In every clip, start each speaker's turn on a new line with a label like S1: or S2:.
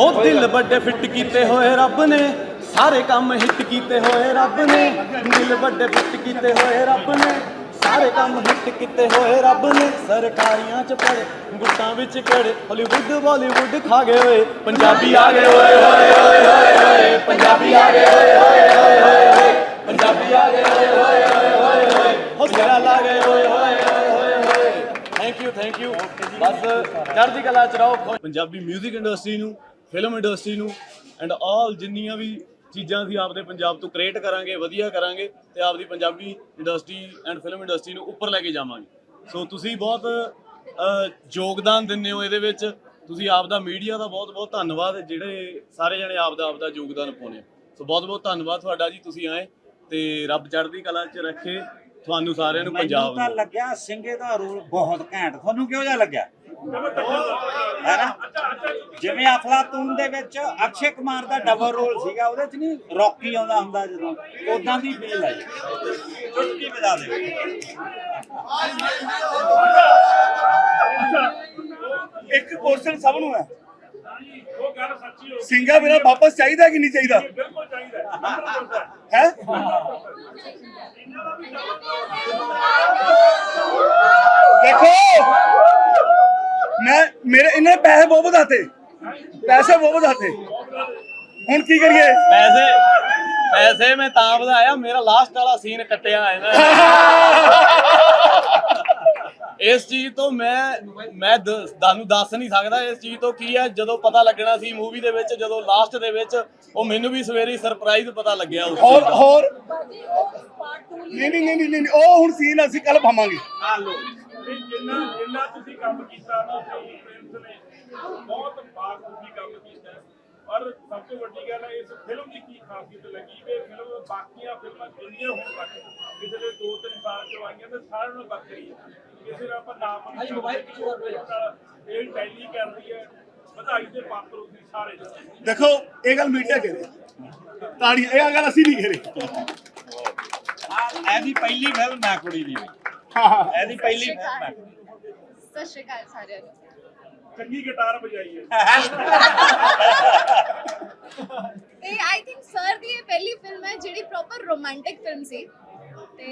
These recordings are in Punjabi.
S1: ਉਹ ਦਿਲ ਵੱਡੇ ਫਿੱਟ ਕੀਤੇ ਹੋਏ ਰੱਬ ਨੇ ਸਾਰੇ ਕੰਮ ਹਿੱਟ ਕੀਤੇ ਹੋਏ ਰੱਬ ਨੇ ਦਿਲ ਵੱਡੇ ਫਿੱਟ ਕੀਤੇ ਹੋਏ ਰੱਬ ਨੇ ਸਾਰੇ ਕੰਮ ਹਿੱਟ ਕੀਤੇ ਹੋਏ ਰੱਬ ਨੇ ਸਰਕਾਰੀਆਂ ਚ ਪੜੇ ਗੁੱਟਾਂ ਵਿੱਚ ਕੜੇ ਹਾਲੀਵੁੱਡ ਬਾਲੀਵੁੱਡ ਖਾ ਗਏ ਓਏ ਪੰਜਾਬੀ ਆ ਗਏ ਓਏ ਹੋਏ ਹੋਏ ਹੋਏ ਹੋਏ ਪੰਜਾਬੀ ਆ ਗਏ ਓਏ ਹੋਏ ਹੋਏ ਹੋਏ ਪੰਜਾਬੀ ਆ ਗਏ ਓਏ ਹੋਏ ਹੋਏ ਹੋਏ ਹੋਏ ਹੋ ਲਾ ਗਏ ਓਏ ਹੋਏ ਹੋਏ ਹੋਏ ਥੈਂਕ ਯੂ ਥੈਂਕ ਯੂ ਬਸ ਚੜ੍ਹਦੀ ਕਲਾ ਚ ਰਹੋ ਪੰਜਾਬੀ 뮤직 ਇੰਡਸਟਰੀ ਨੂੰ ਫਿਲਮ ਇੰਡਸਟਰੀ ਨੂੰ ਐਂਡ ਆਲ ਜਿੰਨੀਆਂ ਵੀ ਚੀਜ਼ਾਂ ਅਸੀਂ ਆਪਦੇ ਪੰਜਾਬ ਤੋਂ ਕ੍ਰੀਏਟ ਕਰਾਂਗੇ ਵਧੀਆ ਕਰਾਂਗੇ ਤੇ ਆਪਦੀ Punjabi industry and film industry ਨੂੰ ਉੱਪਰ ਲੈ ਕੇ ਜਾਵਾਂਗੇ। ਸੋ ਤੁਸੀਂ ਬਹੁਤ ਯੋਗਦਾਨ ਦਿੰਦੇ ਹੋ ਇਹਦੇ ਵਿੱਚ। ਤੁਸੀਂ ਆਪਦਾ ਮੀਡੀਆ ਦਾ ਬਹੁਤ ਬਹੁਤ ਧੰਨਵਾਦ ਜਿਹੜੇ ਸਾਰੇ ਜਣੇ ਆਪਦਾ ਆਪਦਾ ਯੋਗਦਾਨ ਪਾਉਂਦੇ ਹੋ। ਸੋ ਬਹੁਤ ਬਹੁਤ ਧੰਨਵਾਦ ਤੁਹਾਡਾ ਜੀ ਤੁਸੀਂ ਆਏ ਤੇ ਰੱਬ ਚੜ੍ਹਦੀ ਕਲਾ ਚ ਰੱਖੇ। ਤੁਹਾਨੂੰ ਸਾਰਿਆਂ ਨੂੰ
S2: ਮੈਨੂੰ
S1: ਪੰਜਾਬ
S2: ਤਾਂ
S1: ਨੂੰ।
S2: ਲੱਗਿਆ ਸਿੰਘੇ ਦਾ ਰੋਲ ਬਹੁਤ ਘੈਂਟ। ਤੁਹਾਨੂੰ ਕਿਹੋ ਜਿਹਾ ਲੱਗਿਆ? ਹੈਨਾ? ਜਿਵੇਂ ਅਫਲਾਤੂਨ ਦੇ ਵਿੱਚ ਅਕਸ਼ੇ ਕੁਮਾਰ ਦਾ ਡਬਲ ਰੋਲ ਸੀਗਾ ਉਹਦੇ ਚ ਨਹੀਂ ਰੌਕੀ ਆਉਂਦਾ ਹੁੰਦਾ ਜਦੋਂ? ਉਦਾਂ ਦੀ ਫੀਲ ਹੈ। ਚੁਟਕੀ ਵਜਾ ਦੇ?
S3: ਇੱਕ ਕੁਐਸਚਨ ਸਭ ਨੂੰ ਹੈ। ਸਿੰਘਾ ਮੇਰਾ ਵਾਪਸ ਚਾਹੀਦਾ ਕਿ ਨਹੀਂ ਚਾਹੀਦਾ? ਬਿਲਕੁਲ ਚਾਹੀਦਾ ਹੈ। ਦੇਖੋ ਮੇਰੇ ਇਹਨਾਂ ਨੇ ਪੈਸੇ ਬਹੁਤ ਵਧਾਤੇ। ਪੈਸੇ ਬਹੁਤ ਵਧਾਤੇ। ਹੁਣ ਕੀ ਕਰੀਏ?
S1: ਪੈਸੇ ਪੈਸੇ ਮੈਂ ਤਾਂ ਵਧਾਇਆ ਮੇਰਾ ਲਾਸਟ ਵਾਲਾ ਸੀਨ ਕੱਟਿਆ ਹੈ ਨਾ। ਇਸ ਚੀਜ਼ ਤੋਂ ਮੈਂ ਮੈਂ ਦ- ਤੁਹਾਨੂੰ ਦੱਸ ਨਹੀਂ ਸਕਦਾ ਇਸ ਚੀਜ਼ ਤੋਂ ਕੀ ਹੈ। ਜਦੋਂ ਪਤਾ ਲੱਗਣਾ ਸੀ ਮੂਵੀ ਦੇ ਵਿੱਚ ਜਦੋਂ ਲਾਸਟ ਦੇ ਵਿੱਚ ਉਹ ਮੈਨੂੰ ਵੀ ਸਵੇਰੇ ਸਰਪ੍ਰਾਈਜ਼ ਪਤਾ ਲੱਗਿਆ ਉਸ
S3: ਹੋਰ। ਹੋਰ। ਨਹੀਂ ਨਹੀਂ ਨਹੀਂ ਨਹੀਂ ਨਹੀਂ, ਉਹ ਹੁਣ ਸੀਨ ਅਸੀਂ ਕੱਲ ਪਾਵਾਂਗੇ।
S4: ਤੇ ਜਿੰਨਾ ਜਿੰਨਾ ਤੁਸੀਂ ਕੰਮ ਕੀਤਾ ਨਾ ਤੁਸੀਂ ਪ੍ਰਿੰਸ ਨੇ ਬਹੁਤ ਬਾਤ ਤੁਸੀਂ ਕੰਮ ਕੀਤਾ। ਔਰ ਸਭ ਤੋਂ ਵੱਡੀ ਗੱਲ ਹੈ ਇਸ ਫਿਲਮ ਦੀ ਕੀ ਖਾਸੀਅਤ ਲੱਗੀ ਵੀ ਇਹ ਫਿਲਮ ਬਾਕੀਆਂ ਫਿਲਮਾਂ ਜਿੰਨੀਆਂ ਹੁਣ ਤੱਕ ਪਿਛਲੇ 2-3 ਸਾਲ ਚੋਂ ਆਈਆਂ ਤੇ ਸਾਰਿਆਂ ਨਾਲੋਂ ਵੱਖਰੀ ਹੈ। ਕਿਸੇ ਦਾ ਆਪਾਂ ਨਾਮ ਨਹੀਂ ਮੋਬਾਈਲ ਇਹ ਟੈਲੀ ਕਰਦੀ ਹੈ ਵਧਾਈ ਦੇ ਪਾਤਰ ਤੁਸੀਂ ਸਾਰੇ।
S3: ਦੇਖੋ ਇਹ ਗੱਲ ਮੀਡੀਆ ਕਹਿ ਰਿਹਾ ਤਾੜੀ ਇਹ ਗੱਲ ਅਸੀਂ ਨਹੀਂ ਕਹਿ ਰਹੇ।
S2: ਇਹਦੀ ਪਹਿਲੀ ਫਿਲਮ ਹੈ ਕੁੜੀ ਦੀ। ਇਹਦੀ ਪਹਿਲੀ ਫਿਲਮ ਹੈ।
S5: ਸਤਿ ਸ਼੍ਰੀ ਅਕਾਲ ਸਾਰਿਆਂ ਨੂੰ।
S4: ਚੰਗੀ ਗਿਟਾਰ ਵਜਾਈ ਹੈ।
S5: ਤੇ ਆਈ ਥਿੰਕ ਸਰ ਦੀ ਇਹ ਪਹਿਲੀ ਫਿਲਮ ਹੈ ਜਿਹੜੀ ਪ੍ਰੋਪਰ ਰੋਮਾਂਟਿਕ ਫਿਲਮ ਸੀ। ਤੇ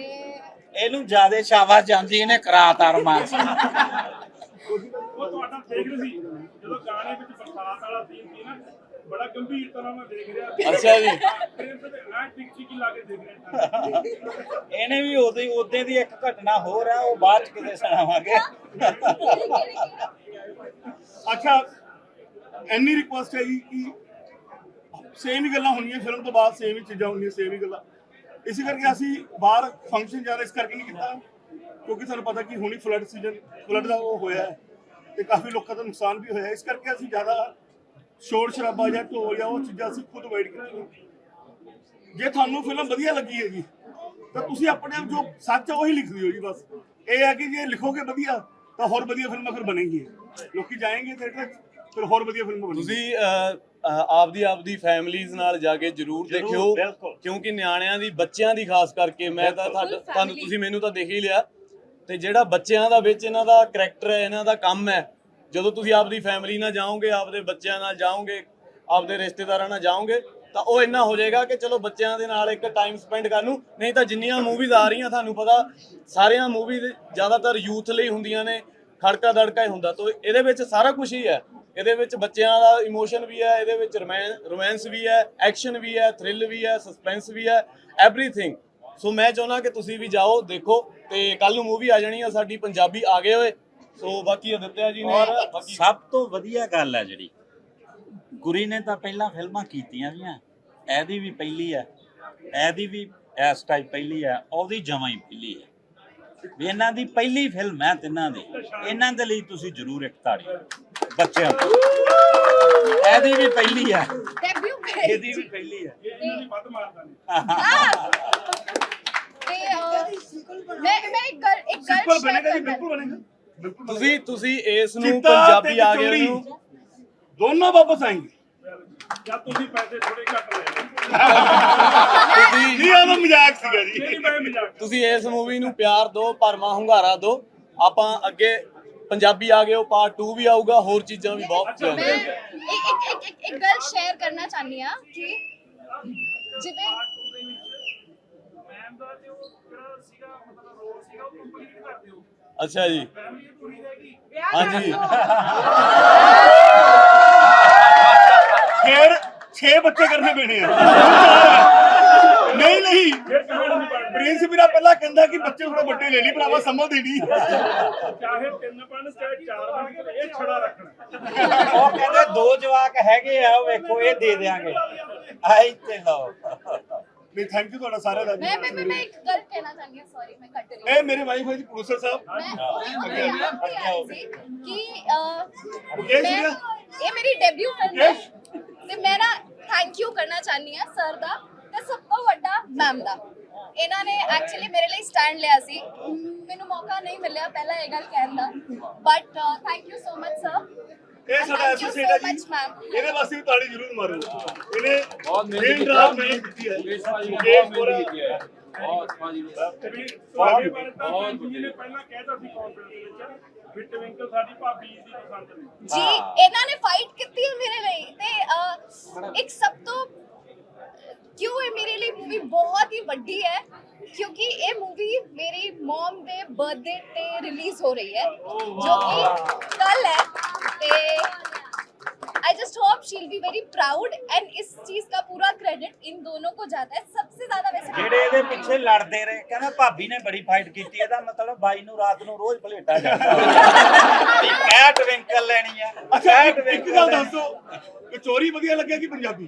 S2: ਇਹਨੂੰ ਜਿਆਦੇ ਸ਼ਾਬਾਸ਼ ਜਾਂਦੀ ਇਹਨੇ ਕਰਾਤਾ ਰੋਮਾਂਸ
S4: ਉਹ ਤੁਹਾਡਾ ਦੇਖ ਰਹੀ ਸੀ ਜਦੋਂ ਗਾਣੇ ਵਿੱਚ ਬਰਸਾਤ ਵਾਲਾ ਸੀਨ ਸੀ ਨਾ ਬੜਾ ਗੰਭੀਰ ਤਰ੍ਹਾਂ ਮੈਂ ਦੇਖ ਰਿਹਾ। ਸੀ
S1: ਅੱਛਾ ਜੀ।
S4: ਪ੍ਰਿੰਸ ਦੇ ਐ ਟਿਕ ਟਿਕ ਲਾ ਕੇ ਦੇਖ ਰਿਹਾ। ਸੀ
S2: ਇਹਨੇ ਵੀ ਉਹਦੇ ਉਹਦੇ ਦੀ ਇੱਕ ਘਟਨਾ ਹੋਰ ਹੈ ਉਹ ਬਾਅਦ ਚ ਕਿਤੇ ਸੁਣਾਵਾਂਗੇ।
S3: ਅੱਛਾ ਇੰਨੀ ਰਿਕੁਐਸਟ ਹੈ ਜੀ ਕਿ ਸੇਮ ਹੀ ਗੱਲਾਂ ਹੋਣੀਆਂ ਫਿਲਮ ਤੋਂ ਬਾਅਦ ਸੇਮ ਹੀ ਚੀਜ਼ਾਂ ਹੋਣੀਆਂ ਸੇਮ ਹੀ ਗੱਲਾਂ। ਇਸੇ ਕਰਕੇ ਅਸੀਂ ਬਾਹਰ ਫੰਕਸ਼ਨ ਜਾ ਰਹੇ ਇਸ ਕਰਕੇ ਨਹੀਂ ਕੀਤਾ। ਕਿਉਂਕਿ ਤੁਹਾਨੂੰ ਪਤਾ ਕਿ ਹੁਣੀ ਫਲੱਡ ਸੀਜ਼ਨ ਫਲੱਡ ਦਾ ਉਹ ਹੋਇਆ ਹੈ ਤੇ ਕਾਫੀ ਲੋਕਾਂ ਦਾ ਨੁਕਸਾਨ ਵੀ ਹੋਇਆ ਹੈ। ਇਸ ਕਰਕੇ ਅਸੀਂ ਜ਼ਿਆਦਾ ਸ਼ੋਰ ਸ਼ਰਾਬਾ ਜਾਂ ਢੋਲ ਜਾਂ ਉਹ ਚੀਜ਼ਾਂ ਅਸੀਂ ਖੁਦ ਅਵਾਇਡ ਕੀਤੀਆਂ ਜੇ ਤੁਹਾਨੂੰ ਫਿਲਮ ਵਧੀਆ ਲੱਗੀ ਹੈਗੀ ਤਾਂ ਤੁਸੀਂ ਆਪਣੇ ਆਪ ਜੋ ਸੱਚ ਹੈ ਉਹੀ ਲਿਖ ਦਿਓ ਜੀ ਬਸ ਇਹ ਹੈ ਕਿ ਜੇ ਲਿਖੋਗੇ ਵਧੀਆ ਤਾਂ ਹੋਰ ਵਧੀਆ ਫਿਲਮਾਂ ਫਿਰ ਬਣਨਗੀਆਂ ਲੋਕੀ ਜਾਏंगे ਥੀਏਟਰ ਫਿਰ ਹੋਰ ਵਧੀਆ ਫਿਲਮਾਂ ਬਣਨਗੀਆਂ
S1: ਤੁਸੀਂ ਆਪਦੀ ਆਪਦੀ ਫੈਮਲੀਜ਼ ਨਾਲ ਜਾ ਕੇ ਜਰੂਰ ਦੇਖਿਓ। ਕਿਉਂਕਿ ਨਿਆਣਿਆਂ ਦੀ ਬੱਚਿਆਂ ਦੀ ਖਾਸ ਕਰਕੇ ਮੈਂ ਤਾਂ ਤੁਹਾਨੂੰ। ਤੁਸੀਂ ਮੈਨੂੰ ਤਾਂ ਦੇਖ ਹੀ ਲਿਆ ਤੇ ਜਿਹੜਾ ਬੱਚਿਆਂ ਦਾ ਵਿੱਚ ਇਹਨਾਂ ਦਾ ਕਰੈਕਟਰ ਹੈ, ਇਹਨਾਂ ਦਾ ਕੰਮ ਹੈ, ਜਦੋਂ ਤੁਸੀਂ ਆਪਦੀ ਫੈਮਿਲੀ ਨਾਲ ਜਾਓਗੇ, ਆਪਦੇ ਬੱਚਿਆਂ ਨਾਲ ਜਾਓਗੇ, ਆਪਦੇ ਰਿਸ਼ਤੇਦਾਰਾਂ ਨਾਲ ਜਾਓਗੇ, ਤਾਂ ਉਹ ਇੰਨਾ ਹੋ ਜਾਏਗਾ ਕਿ ਚਲੋ ਬੱਚਿਆਂ ਦੇ ਨਾਲ ਇੱਕ ਟਾਈਮ ਸਪੈਂਡ ਕਰਨ ਨੂੰ, ਨਹੀਂ ਤਾਂ ਜਿੰਨੀਆਂ ਮੂਵੀਜ਼ ਆ ਰਹੀਆਂ, ਤੁਹਾਨੂੰ ਪਤਾ ਸਾਰੀਆਂ ਮੂਵੀਜ਼ ਜ਼ਿਆਦਾਤਰ ਯੂਥ ਲਈ ਹੁੰਦੀਆਂ ਨੇ, ਖੜਕਾ ਦੜਕਾ ਹੀ ਹੁੰਦਾ, ਤੋਂ ਇਹਦੇ ਵਿੱਚ ਸਾਰਾ ਕੁਝ ਹੀ ਹੈ। ਇਹਦੇ ਵਿੱਚ ਬੱਚਿਆਂ ਦਾ ਇਮੋਸ਼ਨ ਵੀ ਹੈ, ਇਹਦੇ ਵਿੱਚ ਰੋਮਾਂਸ ਵੀ ਹੈ ਐਕਸ਼ਨ ਵੀ ਹੈ ਥ੍ਰਿਲ ਵੀ ਹੈ ਸਸਪੈਂਸ ਵੀ ਹੈ ਐਵਰੀਥਿੰਗ ਸੋ ਮੈਂ ਚਾਹੁੰਦਾ ਕਿ ਤੁਸੀਂ ਵੀ ਜਾਓ ਦੇਖੋ ਤੇ ਕੱਲ ਨੂੰ ਮੂਵੀ ਆ ਜਾਣੀ ਆ ਸਾਡੀ ਪੰਜਾਬੀ ਆ ਗਏ ਹੋਏ। ਸੋ ਬਾਕੀ ਅਦਿੱਤਿਆ ਜੀ ਨੇ
S2: ਔਰ
S1: ਬਾਕੀ
S2: ਸਭ ਤੋਂ ਵਧੀਆ ਗੱਲ ਹੈ ਜਿਹੜੀ ਗੁਰੀ ਨੇ ਤਾਂ ਪਹਿਲਾਂ ਫਿਲਮਾਂ ਕੀਤੀਆਂ ਵੀਆਂ ਇਹਦੀ ਵੀ ਪਹਿਲੀ ਹੈ ਇਹਦੀ ਵੀ ਇਸ ਟਾਈਪ ਪਹਿਲੀ ਹੈ ਉਹਦੀ ਜਮਾਂ ਹੀ ਪਹਿਲੀ ਹੈ ਵੀ ਇਹਨਾਂ ਦੀ ਪਹਿਲੀ ਫਿਲਮ ਹੈ ਤਿੰਨਾਂ ਦੀ। ਇਹਨਾਂ ਦੇ ਲਈ ਤੁਸੀਂ ਜ਼ਰੂਰ ਇੱਕ ਤਾੜੀ ਬੱਚਿਆਂ ਤੋਂ। ਇਹਦੀ ਵੀ ਪਹਿਲੀ ਹੈ
S5: ਡੈਬਿਊ
S2: ਇਹਦੀ ਵੀ ਪਹਿਲੀ ਹੈ।
S4: ਇਹ ਇਹਨਾਂ ਦੀ ਵੱਧ ਮਾਰਦਾ ਨੇ।
S5: ਤੇ ਅਹ, ਮੈਂ ਮੈਂ ਇੱਕ ਗੱਲ ਇੱਕ ਗੱਲ
S3: ਬਿਲਕੁਲ
S5: share
S3: ਬਣੇਗਾ ਜੀ
S5: ਕਰਨਾ-
S3: ਬਿਲਕੁਲ ਬਣੇਗਾ। ਬਿਲਕੁਲ ਬਣੇਗਾ।
S1: ਤੁਸੀਂ ਤੁਸੀਂ ਇਸ ਨੂੰ
S3: ਚਿੱਟਾ ਤੇ
S1: ਪੰਜਾਬੀ ਆ ਗਏ
S3: ਕਚੌਰੀ
S1: ਨੂੰ
S3: ਦੋਨੋਂ ਵਾਪਸ ਆएंगे
S4: ਜਦ ਤੁਸੀਂ ਪੈਸੇ ਥੋੜੇ ਘੱਟ ਲੈ ਲਓ।
S1: ਤੁਸੀਂ
S3: ਨਹੀਂ ਆਹ ਮਜ਼ਾਕ ਸੀਗਾ
S4: ਨਹੀਂ
S3: ਜੀ
S4: ਮੈਂ ਮਜ਼ਾਕ
S1: ਤੁਸੀਂ ਇਸ ਮੂਵੀ ਨੂੰ ਪਿਆਰ ਦਿਓ ਭਰਮਾ ਹੁੰਗਾਰਾ ਦਿਓ ਆਪਾਂ ਅੱਗੇ ਪੰਜਾਬੀ ਆ ਗਏ ਉਹ ਪਾਰਟ 2 ਵੀ ਆਊਗਾ ਹੋਰ ਚੀਜ਼ਾਂ ਵੀ ਬਹੁਤ
S5: ਮੈਂ
S1: planned
S5: ਇੱਕ
S1: ਹੈ
S5: ਇੱਕ ਇੱਕ ਇੱਕ- ਇੱਕ ਗੱਲ ਸ਼ੇਅਰ ਕਰਨਾ ਚਾਹੁੰਦੀ ਆ ਕਿ ਜਿਵੇਂ
S4: ਮੈਮ ਦਾ ਜੋ ਜਿਹੜਾ ਸੀਗਾ ਮਤਲਬ ਰੋਲ ਸੀਗਾ ਉਹ ਕੰਪਲੀਟ ਕਰ ਦਿਓ
S1: ਅੱਛਾ ਜੀ।
S4: ਫੈਮਿਲੀ ਪੂਰੀ ਰਹਿ ਗਈ
S1: ਹਾਂਜੀ।
S3: ਫਿਰ 6 ਬੱਚੇ ਕਰਨੇ ਪੈਣੇ ਆ। ਨਹੀਂ ਨਹੀਂ।
S4: ਨਹੀਂ
S3: ਪ੍ਰਿੰਸ ਵੀਰਾ ਪਹਿਲਾਂ ਕਹਿੰਦਾ ਕਿ ਬੱਚੇ ਥੋੜੇ ਵੱਡੇ ਲੈ ਲਈ ਭਰਾਵਾ ਸਮਝ ਦੇਣੀ।
S4: ਚਾਹੇ ਤਿੰਨ ਬਣ ਚਾਹੇ ਚਾਰ ਬਣ ਇਹ ਛੜਾ ਰੱਖਣਾ।
S2: ਉਹ ਕਹਿੰਦੇ ਦੋ ਜਵਾਕ ਹੈਗੇ ਆ ਉਹ ਵੇਖੋ ਇਹ ਦੇ ਦਿਆਂਗੇ। ਆਈ ਤੇ ਲਓ।
S3: ਨਹੀਂ ਥੈਂਕ ਯੂ ਤੁਹਾਡਾ ਸਾਰਿਆਂ ਦਾ।
S5: ਮੈਂ ਮੈਂ ਮੈਂ- ਇੱਕ ਗੱਲ ਕਹਿਣਾ ਚਾਹੁੰਦੀ ਹਾਂ ਸੌਰੀ ਮੈਂ ਕੱਟ ਰਹੀ ਹਾਂ।
S3: ਇਹ ਮੇਰੇ ਵਾਈਫ ਹੈ ਜੀ ਪ੍ਰੋਫੈਸਰ ਸਾਹਿਬ।
S5: ਕਿ। ਇਹ ਮੇਰੀ ਡੈਬਿਊ ਫਿਲਮ ਹੈ। ਤੇ ਮੈਂ ਨਾ ਥੈਂਕ ਯੂ ਕਰਨਾ ਚਾਹਨੀ ਆ ਸਰ ਦਾ। ਤੇ ਸਭ ਤੋਂ ਵੱਡਾ ਮੈਮ ਦਾ। ਇਹਨਾਂ ਨੇ ਐਕਚੁਅਲੀ ਮੇਰੇ ਲਈ ਸਟੈਂਡ ਲਿਆ ਸੀ। ਮੈਨੂੰ ਮੌਕਾ ਨਹੀਂ ਮਿਲਿਆ ਪਹਿਲਾਂ ਇਹ ਗੱਲ ਕਹਿਣ ਦਾ। But thank you so much sir
S3: ਇਹ ਸਾਡਾ ਐਸੋਸੀਏਟ ਹੈ ਜੀ. ਇਹਦੇ ਵਾਸਤੇ ਵੀ ਤਾੜੀ ਜ਼ਰੂਰ ਮਾਰੋ। ਇਹਨੇ
S6: ਬਹੁਤ ਮਿਹਨਤ ਕੀਤੀ
S3: ਡਰਾਫਟ
S6: ਆਪਨੇ।
S3: ਮਿਹਨਤ ਕੀਤੀ ਹੈ।
S6: ਮੁਕੇਸ਼
S3: ਪੂਰਾ-
S6: ਬਹੁਤ ਭਾਜੀ
S4: ਜੀ ਨੇ ਪਹਿਲਾਂ ਕਹਿਤਾ ਸੀ ਕਾਨਫਰੰਸ ਦੇ ਵਿੱਚ ਵੀ ਟਵਿੰਕਲ ਸਾਡੀ ਭਾਬੀ ਦੀ ਪਸੰਦ ਨੇ
S5: ਜੀ ਇਹਨਾਂ ਨੇ ਫਾਈਟ ਕੀਤੀ ਹੈ ਮੇਰੇ ਲਈ। ਤੇ ਇੱਕ ਸਭ ਤੋਂ ਕਿਉਂ ਇਹ ਮੇਰੇ ਲਈ ਮੂਵੀ ਬਹੁਤ ਹੀ ਵੱਡੀ ਹੈ ਕਿਉਂਕਿ ਇਹ ਮੂਵੀ ਮੇਰੀ ਮਮ ਦੇ ਬਰਥਡੇ ਤੇ ਰਿਲੀਜ਼ ਹੋ ਰਹੀ ਹੈ ਜੋ ਕਿ ਕੱਲ ਹੈ ਤੇ I just hope she will be very proud and इस चीज का पूरा क्रेडिट इन दोनों को जाता है सबसे ज्यादा वैसे
S2: ਜਿਹੜੇ ਇਹਦੇ ਪਿੱਛੇ ਲੜਦੇ ਰਹੇ ਕਹਿੰਦਾ ਭਾਬੀ ਨੇ ਬੜੀ ਫਾਈਟ ਕੀਤੀ ਇਹਦਾ ਮਤਲਬ ਬਾਈ ਨੂੰ ਰਾਤ ਨੂੰ ਰੋਜ਼ ਭਲੇਟਾ ਜਾਂਦਾ ਵੀ ਕੈਟ ਵਿੰਕਲ ਲੈਣੀ ਆ
S3: ਅੱਛਾ
S2: ਕੈਟ
S3: ਇੱਕ ਇੱਕ
S2: ਵਿੰਕਲ
S3: ਗੱਲ ਦੱਸੋ ਕਚੋਰੀ ਵਧੀਆ ਲੱਗਿਆ ਕਿ ਪੰਜਾਬੀ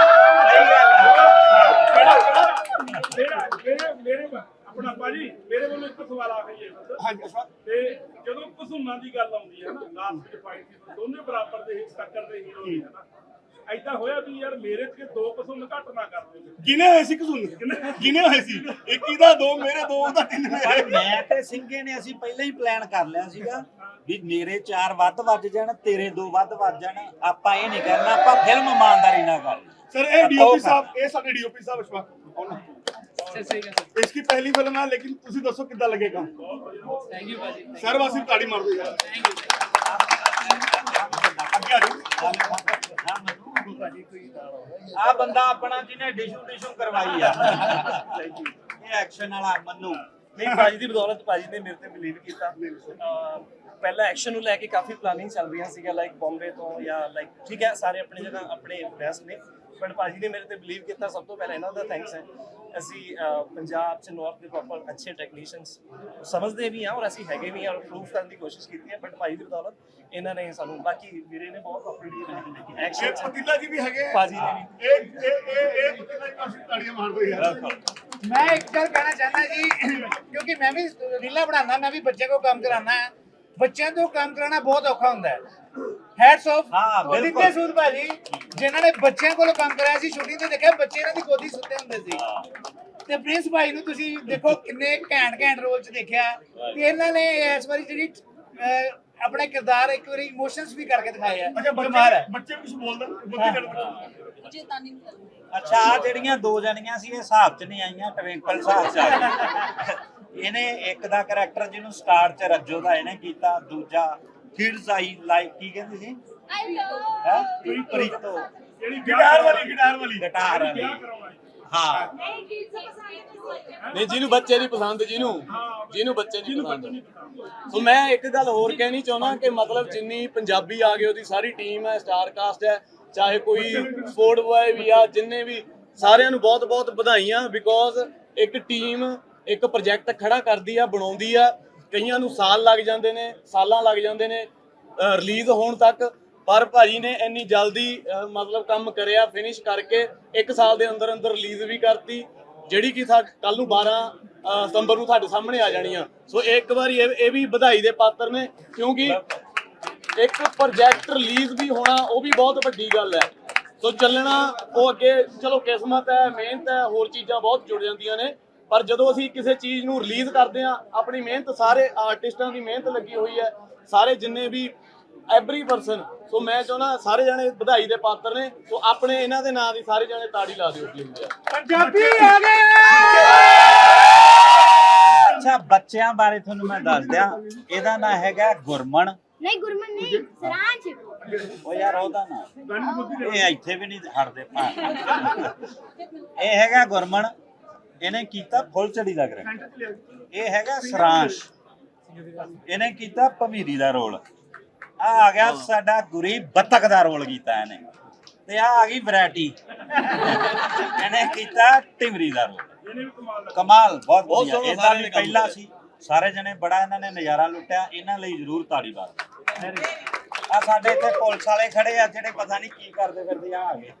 S4: ਮੇਰਾ ਮੇਰੇ ਮੇਰੇ ਆਪਣਾ ਭਾਜੀ ਮੇਰੇ ਵੱਲੋਂ ਇੱਕ ਸਵਾਲ ਆ ਗਈ
S2: ਮੈਂ ਤੇ ਸਿੰਘੇ ਨੇ ਮੇਰੇ ਚਾਰ ਵੱਧ ਵੱਜ ਜਾਣ ਤੇਰੇ ਦੋ ਵੱਧ ਵੱਜ ਜਾਣ ਆਪਾਂ ਇਹ ਨਹੀਂ ਕਰਨਾ ਆਪਾਂ ਫਿਲਮ ਇਮਾਨਦਾਰੀ ਨਾਲ
S3: ਸਰ ਸਹੀ ਗੱਲ ਸਰ ਇਸ ਦੀ ਪਹਿਲੀ ਫਿਲਮ ਹੈ ਲੇਕਿਨ ਤੁਸੀਂ ਦੱਸੋ ਕਿੱਦਾਂ ਲੱਗੇਗਾ? ਥੈਂਕ ਯੂ ਭਾਜੀ। ਸਰ ਵਾਸੀ ਤਾੜੀ ਮਾਰ ਦਿਓ ਯਾਰ ਥੈਂਕ ਯੂ ਅੱਗੇ ਆ ਜਾਓ।
S2: ਆ ਬੰਦਾ ਆਪਣਾ ਜਿਹਨੇ ਡਿਸ਼ੂ ਡਿਸ਼ੂ ਕਰਵਾਈ ਆ। ਇਹ ਐਕਸ਼ਨ ਵਾਲਾ ਮੰਨੂ।
S7: ਨਹੀਂ ਭਾਜੀ ਦੀ ਬਦੌਲਤ ਭਾਜੀ ਨੇ ਮੇਰੇ ਤੇ ਬਿਲੀਵ ਕੀਤਾ। ਅਹ ਪਹਿਲਾਂ ਐਕਸ਼ਨ ਨੂੰ ਲੈ ਕੇ ਕਾਫੀ ਪਲਾਨਿੰਗ ਚੱਲ ਰਹੀਆਂ ਸੀਗਾ ਲਾਈਕ ਬੰਬੇ ਤੋਂ ਜਾਂ ਲਾਈਕ ਠੀਕ ਹੈ ਸਾਰੇ ਆਪਣੀ ਜਗ੍ਹਾ ਆਪਣੇ ਬੈਸਟ ਨੇ। ਬਟ ਭਾਜੀ ਨੇ ਮੇਰੇ ਤੇ ਬਿਲੀਵ ਕੀਤਾ ਸਭ ਤੋਂ ਪਹਿਲਾਂ ਇਹਨਾਂ ਦਾ ਥੈਂਕਸ ਹੈ। ਅਸੀਂ ਪੰਜਾਬ ਚ ਨਾਰਥ ਦੇ ਪ੍ਰੋਪਰ ਅੱਛੇ ਟੈਕਨੀਸ਼ੀਅਨਸ ਸਮਝਦੇ ਵੀ ਆ ਔਰ ਅਸੀਂ ਹੈਗੇ ਵੀ ਆ ਔਰ ਪ੍ਰੂਫ ਕਰਨ ਦੀ ਕੋਸ਼ਿਸ਼ ਕੀਤੀ ਹੈ ਬਟ ਭਾਜੀ ਦੀ ਬਦੌਲਤ ਇਹਨਾਂ ਨੇ ਸਾਨੂੰ ਬਾਕੀ ਵੀਰੇ ਨੇ ਬਹੁਤ
S3: ਇਹ
S7: ਐਕਸ਼ਨ
S3: ਪਤੀਲਾ ਜੀ ਵੀ ਹੈਗੇ।
S7: ਭਾਜੀ ਨੇ ਵੀ।
S3: ਇਹ ਇਹ ਇਹ ਇਹ ਪਤੀਲਾ ਜੀ ਕਾਫੀ ਤਾੜੀਆਂ ਮਾਰ ਦਿਓ ਯਾਰ
S8: ਮੈਂ ਇੱਕ ਗੱਲ ਕਹਿਣਾ ਚਾਹੁੰਦਾ ਜੀ ਕਿਉਂਕਿ ਮੈਂ ਵੀ ਰੀਲਾ ਬਣਾਉਣਾ ਮੈਂ ਵੀ ਬੱਚੇ ਕੋ ਕੰਮ ਕਰਾਉਣਾ ਹੈ। ਬੱਚਿਆਂ ਤੋਂ ਕੰਮ ਕਰਾਉਣਾ ਬਹੁਤ ਔਖਾ ਹੁੰਦਾ ਹੈ। ਹੈਡਸ ਆਫ
S2: ਹਾਂ, ਬਿਲਕੁਲ।
S8: ਦਿੱਤੇ ਸੂਦ ਭਾਜੀ ਜਿਨ੍ਹਾਂ ਨੇ ਬੱਚਿਆਂ ਕੋਲੋਂ ਕੰਮ ਕਰਾਇਆ ਸੀ ਸ਼ੂਟਿੰਗ ਤੇ ਦੇਖਿਆ ਬੱਚੇ ਇਹਨਾਂ ਦੀ ਗੋਦੀ ਸੁੱਤੇ ਹੁੰਦੇ ਸੀ। ਤੇ ਪ੍ਰਿੰਸ ਭਾਈ ਨੂੰ ਤੁਸੀਂ ਦੇਖੋ ਕਿੰਨੇ ਘੈਂਟ ਘੈਂਟ ਰੋਲ ਚ ਦੇਖਿਆ। ਤੇ ਇਹਨਾਂ ਨੇ ਇਸ ਵਾਰੀ ਜਿਹੜੀ ਅਹ, ਆਪਣਾ ਕਿਰਦਾਰ ਇੱਕ ਵਾਰੀ ਇਮੋਸ਼ਨਸ ਵੀ ਕਰਕੇ ਦਿਖਾਏ ਆ।
S3: ਅੱਛਾ
S8: ਕਮਾਲ ਹੈ।
S3: ਬੱਚੇ ਬੱਚੇ ਕੁਝ ਬੋਲਦਾ ਬੁੱਧੀ ਕਰ
S2: ਅੱਛਾ ਆ ਜਿਹੜੀਆਂ ਦੋ ਜਣੀਆਂ ਸੀ ਇਹ ਹਿਸਾਬ 'ਚ ਨਹੀਂ ਆਈਆਂ ਟਵਿੰਕਲ ਹਿਸਾਬ 'ਚ ਆ ਗਈਆਂ। ਇਹਨੇ ਇੱਕ ਦਾ ਕੈਰੈਕਟਰ ਜਿਹਨੂੰ ਸਟਾਰ ਚ ਰੱਜੋ ਦਾ ਇਹਨੇ ਕੀਤਾ ਦੂਜਾ ਕਿਡਸ ਆਈ ਲਾਈਕ ਕੀ ਕਹਿੰਦੇ ਸੀ?
S5: ਆਈ ਲਵ
S2: ਹੈ? ਪ੍ਰੀਤੋ।
S1: ਬੱਚੇ ਨਹੀਂ ਪਸੰਦ ਜਿਹਨੂੰ। ਜਿਹਨੂੰ ਬੱਚੇ
S4: ਨਹੀਂ ਪਸੰਦ।
S1: ਸੋ ਮੈਂ ਇੱਕ ਗੱਲ ਹੋਰ ਕਹਿਣੀ ਚਾਹੁੰਦਾ ਕਿ ਮਤਲਬ ਜਿੰਨੀ ਪੰਜਾਬੀ ਆ ਗਏ ਉਹਦੀ ਸਾਰੀ ਟੀਮ ਹੈ ਸਟਾਰ ਕਾਸਟ ਹੈ ਚਾਹੇ ਕੋਈ ਸਪੋਰਟ ਬॉय ਵੀ ਆ ਜਿੰਨੇ ਵੀ ਸਾਰਿਆਂ ਨੂੰ ਬਹੁਤ ਬਹੁਤ ਵਧਾਈਆਂ ਬਿਕੋਜ਼ ਇੱਕ ਟੀਮ ਇੱਕ ਪ੍ਰੋਜੈਕਟ ਖੜਾ ਕਰਦੀ ਆ, ਬਣਾਉਂਦੀ ਆ, ਕਈਆਂ ਨੂੰ ਸਾਲ ਲੱਗ ਜਾਂਦੇ ਨੇ, ਸਾਲਾਂ ਲੱਗ ਜਾਂਦੇ ਨੇ ਰਿਲੀਜ਼ ਹੋਣ ਤੱਕ, ਪਰ ਭਾਜੀ ਨੇ ਇੰਨੀ ਜਲਦੀ ਮਤਲਬ ਕੰਮ ਕਰਿਆ ਫਿਨਿਸ਼ ਕਰਕੇ ਇੱਕ ਸਾਲ ਦੇ ਅੰਦਰ ਅੰਦਰ ਰਿਲੀਜ਼ ਵੀ ਕਰਤੀ, ਜਿਹੜੀ ਕਿ ਕੱਲ ਨੂੰ 12 ਸਤੰਬਰ ਨੂੰ ਤੁਹਾਡੇ ਸਾਹਮਣੇ ਆ ਜਾਣੀ ਆ ਸੋ ਇੱਕ ਵਾਰੀ ਇਹ ਇਹ ਵੀ ਵਧਾਈ ਦੇ ਪਾਤਰ ਨੇ, ਕਿਉਂਕਿ ਇੱਕ ਪ੍ਰੋਜੈਕਟ ਰਿਲੀਜ਼ ਵੀ ਹੋਣਾ, ਉਹ ਵੀ ਬਹੁਤ ਵੱਡੀ ਗੱਲ ਹੈ। ਸੋ ਚੱਲਣਾ, ਉਹ ਅੱਗੇ, ਚਲੋ ਕਿਸਮਤ ਹੈ, ਮਿਹਨਤ ਹੈ, ਹੋਰ ਚੀਜ਼ਾਂ ਬਹੁਤ ਜੁੜ ਜਾਂਦੀਆਂ ਨੇ ਪਰ ਜਦੋਂ ਅਸੀਂ ਕਿਸੇ ਚੀਜ਼ ਨੂੰ ਰਿਲੀਜ਼ ਕਰਦੇ ਆ ਆਪਣੀ ਮਿਹਨਤ ਸਾਰੇ ਆਰਟਿਸਟਾਂ ਦੀ ਮਿਹਨਤ ਲੱਗੀ ਹੋਈ ਹੈ ਸਾਰੇ ਜਿੰਨੇ ਵੀ ਐਵਰੀ ਪਰਸਨ ਸੋ ਮੈਂ ਚਾਹੁੰਦਾ ਸਾਰੇ ਜਣੇ ਵਧਾਈ ਦੇ ਪਾਤਰ ਨੇ ਸੋ ਆਪਣੇ ਇਹਨਾਂ ਦੇ ਨਾਂ ਦੀ ਸਾਰੇ ਜਣੇ ਤਾੜੀ ਲਾ ਦਿਓ ਪਲੀਜ਼
S8: ਪੰਜਾਬੀ ਆ ਗਏ!
S2: ਅੱਛਾ ਬੱਚਿਆਂ ਬਾਰੇ ਤੁਹਾਨੂੰ ਮੈਂ ਦੱਸ ਦਿਆਂ ਇਹਦਾ ਨਾਂ ਹੈਗਾ ਗੁਰਮਨ
S5: ਨਹੀਂ ਗੁਰਮਨ ਨਹੀਂ ਸਰਾਂਚ
S2: ਉਹ ਯਾਰ ਉਹਦਾ ਨਾਂ। ਇਹ ਇੱਥੇ ਵੀ ਨਹੀਂ ਹਟਦੇ ਭਾ ਇਹ ਹੈਗਾ ਗੁਰਮਨ ਇਹਨੇ ਕੀਤਾ ਫੁੱਲਚੜੀ ਦਾ ਕਰੈਕਟਰ ਇਹ ਹੈਗਾ ਸਰਾਂਸ਼। ਇਹਨੇ ਕੀਤਾ ਭਮੀਰੀ ਦਾ ਰੋਲ। ਆ ਆ ਗਿਆ ਸਾਡਾ ਗੁਰੀ ਬੱਤਕ ਦਾ ਰੋਲ ਕੀਤਾ ਇਹਨੇ। ਤੇ ਆ ਆ ਗਈ ਵੈਰਾਈਟੀ। ਇਹਨੇ ਕੀਤਾ ਟਿਮਰੀ ਦਾ ਰੋਲ।
S4: ਇਹਨੇ ਵੀ ਕਮਾਲ ਦਾ
S2: ਕਮਾਲ ਬਹੁਤ ਵਧੀਆ। ਇਹਦਾ ਵੀ ਪਹਿਲਾ। ਸੀ। ਸਾਰੇ ਜਣੇ ਬੜਾ ਇਹਨਾਂ ਨੇ ਨਜ਼ਾਰਾ ਲੁੱਟਿਆ। ਇਹਨਾਂ ਲਈ ਜ਼ਰੂਰ ਤਾੜੀ ਮਾਰ ਆ ਸਾਡੇ ਇੱਥੇ ਪੁਲਿਸ ਵਾਲੇ ਖੜੇ ਆ ਜਿਹੜੇ ਪਤਾ ਨਹੀਂ ਕੀ ਕਰਦੇ ਫਿਰਦੇ ਆ ਆ ਗਏ।